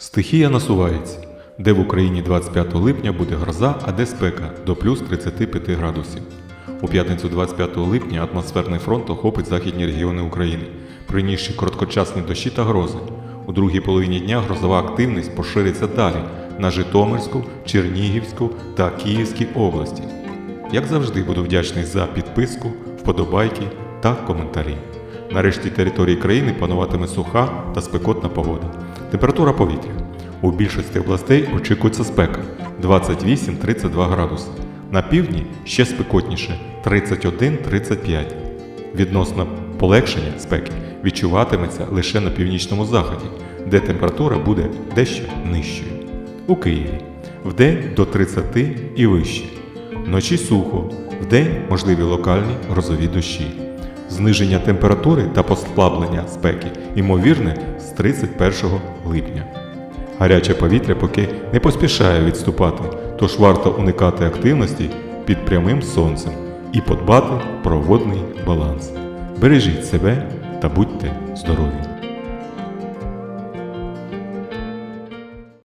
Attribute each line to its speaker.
Speaker 1: Стихія насувається, де в Україні 25 липня буде гроза, а де спека до плюс 35 градусів. У п'ятницю 25 липня атмосферний фронт охопить західні регіони України, принісши короткочасні дощі та грози. У другій половині дня грозова активність пошириться далі на Житомирську, Чернігівську та Київські області. Як завжди, буду вдячний за підписку, вподобайки та коментарі. На решті території країни пануватиме суха та спекотна погода. Температура повітря. У більшості областей очікується спека 28-32 градуси. На півдні ще спекотніше 31-35. Відносно полегшення спеки відчуватиметься лише на північному заході, де температура буде дещо нижчою. У Києві вдень до 30 і вище. Вночі сухо, вдень можливі локальні грозові дощі. Зниження температури та послаблення спеки ймовірне з 31 липня. Гаряче повітря поки не поспішає відступати, тож варто уникати активності під прямим сонцем і подбати про водний баланс. Бережіть себе та будьте здорові!